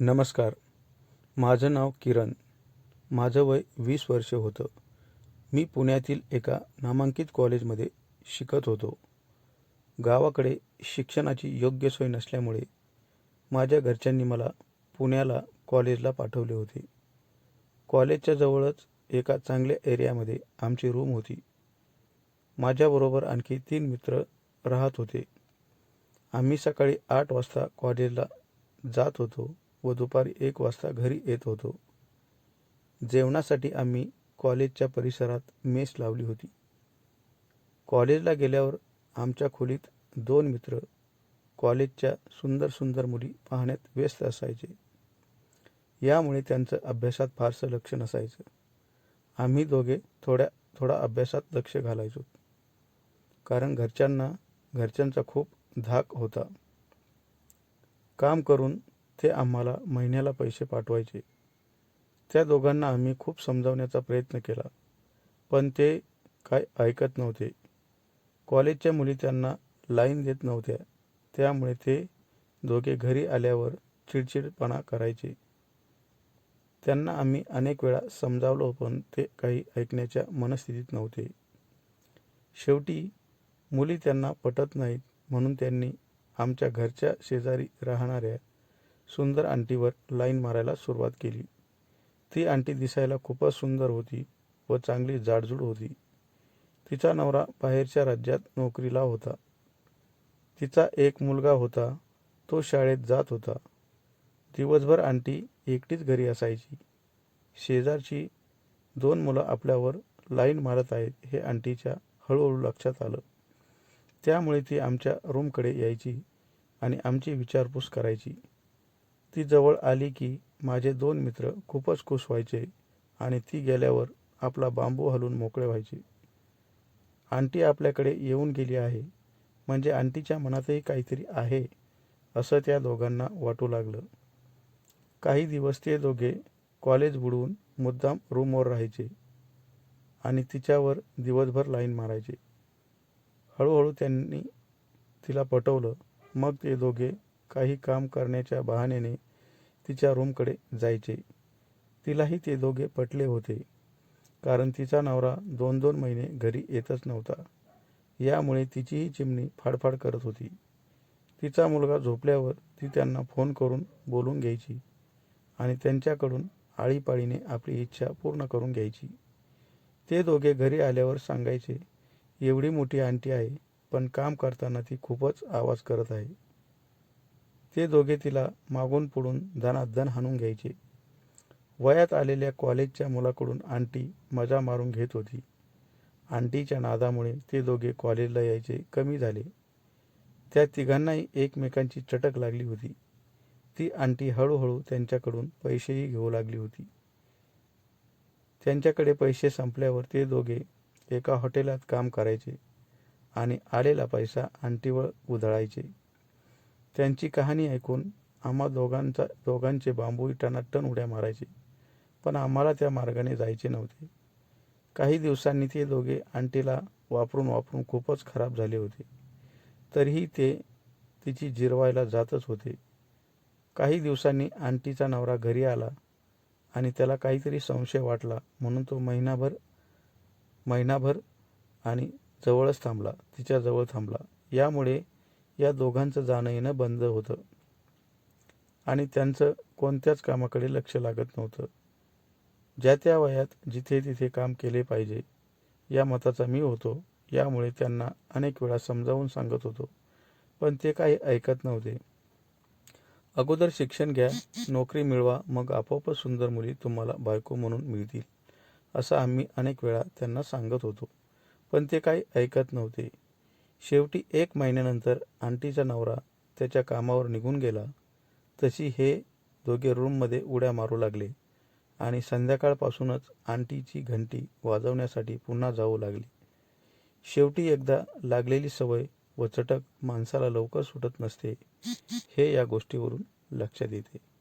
नमस्कार. माझं नाव किरण. माझं वय वीस वर्ष होतं. मी पुण्यातील एका नामांकित कॉलेजमध्ये शिकत होतो. गावाकडे शिक्षणाची योग्य सोय नसल्यामुळे माझ्या घरच्यांनी मला पुण्याला कॉलेजला पाठवले होते. कॉलेजच्या जवळच एका चांगल्या एरियामध्ये आमची रूम होती. माझ्याबरोबर आणखी तीन मित्र राहत होते. आम्ही सकाळी आठ वाजता कॉलेजला जात होतो. व दुपारी एक वाजता घरी येत होतो. जेवणासाठी आम्ही कॉलेजच्या परिसरात मेस लावली होती. कॉलेजला गेल्यावर आमच्या खोलीत दोन मित्र कॉलेजच्या सुंदर सुंदर मुली पाहण्यात व्यस्त असायचे. यामुळे त्यांचं अभ्यासात फारसं लक्ष नसायचं. आम्ही दोघे थोड्या थोडा अभ्यासात लक्ष घालायचो. कारण घरच्यांना घरच्यांचा खूप धाक होता. काम करून ते आम्हाला महिन्याला पैसे पाठवायचे. त्या दोघांना आम्ही खूप समजावण्याचा प्रयत्न केला पण ते काय ऐकत नव्हते. कॉलेजच्या मुली त्यांना लाईन देत नव्हत्या त्यामुळे ते दोघे घरी आल्यावर चिडचिडपणा करायचे. त्यांना आम्ही अनेक वेळा समजावलो पण ते काही ऐकण्याच्या मनस्थितीत नव्हते. शेवटी मुली त्यांना पटत नाहीत म्हणून त्यांनी आमच्या घरच्या शेजारी राहणाऱ्या सुंदर आंटीवर लाईन मारायला सुरुवात केली. ती आंटी दिसायला खूपच सुंदर होती व चांगली जाडजूड होती. तिचा नवरा बाहेरच्या राज्यात नोकरीला होता. तिचा एक मुलगा होता तो शाळेत जात होता. दिवसभर आंटी एकटीच घरी असायची. शेजारची दोन मुलं आपल्यावर लाईन मारत आहेत हे आंटीच्या हळूहळू लक्षात आलं. त्यामुळे ती आमच्या रूमकडे यायची आणि आमची विचारपूस करायची. ती जवळ आली की माझे दोन मित्र खूपच खुश व्हायचे आणि ती गेल्यावर आपला बांबू हलून मोकळे व्हायचे. आंटी आपल्याकडे येऊन गेली आहे. म्हणजे आंटीच्या मनातही काहीतरी आहे असं त्या दोघांना वाटू लागलं. काही दिवस ते दोघे कॉलेज बुडवून मुद्दाम रूमवर राहायचे आणि तिच्यावर दिवसभर लाईन मारायचे. हळूहळू त्यांनी तिला पटवलं. मग ते दोघे काही काम करण्याच्या बहाण्याने तिच्या रूमकडे जायचे. तिलाही ते दोघे पटले होते. कारण तिचा नवरा दोन दोन महिने घरी येतच नव्हता. यामुळे तिचीही चिमणी फाडफाड करत होती. तिचा मुलगा झोपल्यावर ती त्यांना फोन करून बोलून घ्यायची आणि त्यांच्याकडून आळीपाळीने आपली इच्छा पूर्ण करून घ्यायची. ते दोघे घरी आल्यावर सांगायचे एवढी मोठी आंटी आहे पण काम करताना ती खूपच आवाज करत आहे. ते दोघे तिला मागून पुढून धनाधन हाणून घ्यायचे. वयात आलेल्या कॉलेजच्या मुलाकडून आंटी मजा मारून घेत होती. आंटीच्या नादामुळे ते दोघे कॉलेजला यायचे कमी झाले. त्या तिघांनाही एकमेकांची चटक लागली होती. ती आंटी हळूहळू त्यांच्याकडून पैसेही घेऊ लागली होती. त्यांच्याकडे पैसे संपल्यावर ते दोघे एका हॉटेलात काम करायचे आणि आलेला पैसा आंटीवर उधळायचे. त्यांची कहाणी ऐकून आम्हा दोघांचा दोघांचे बांबू टनाटन उड्या मारायचे. पण आम्हाला त्या मार्गाने जायचे नव्हते. काही दिवसांनी ते दोघे आंटीला वापरून वापरून खूपच खराब झाले होते. तरीही ते तिची जिरवायला जातच होते. काही दिवसांनी आंटीचा नवरा घरी आला आणि त्याला काहीतरी संशय वाटला म्हणून तो महिनाभर महिनाभर आणि जवळच थांबला तिच्याजवळ थांबला. यामुळे या दोघांचं जाणं येणं बंद होतं. आणि त्यांचं कोणत्याच कामाकडे लक्ष लागत नव्हतं. ज्या त्या वयात जिथे तिथे काम केले पाहिजे या मताचा मी होतो यामुळे त्यांना अनेक वेळा समजावून सांगत होतो. पण ते काही ऐकत नव्हते. अगोदर शिक्षण घ्या नोकरी मिळवा मग आपोआपच सुंदर मुली तुम्हाला बायको म्हणून मिळतील असं आम्ही अनेक वेळा त्यांना सांगत होतो. पण ते काही ऐकत नव्हते. शेवटी एक महिन्यानंतर आंटीचा नवरा त्याच्या कामावर निघून गेला. तशी हे दोघे रूममध्ये उड्या मारू लागले आणि संध्याकाळपासूनच आंटीची घंटी वाजवण्यासाठी पुन्हा जाऊ लागली. शेवटी एकदा लागलेली सवय व चटक माणसाला लवकर सुटत नसते हे या गोष्टीवरून लक्षात येते.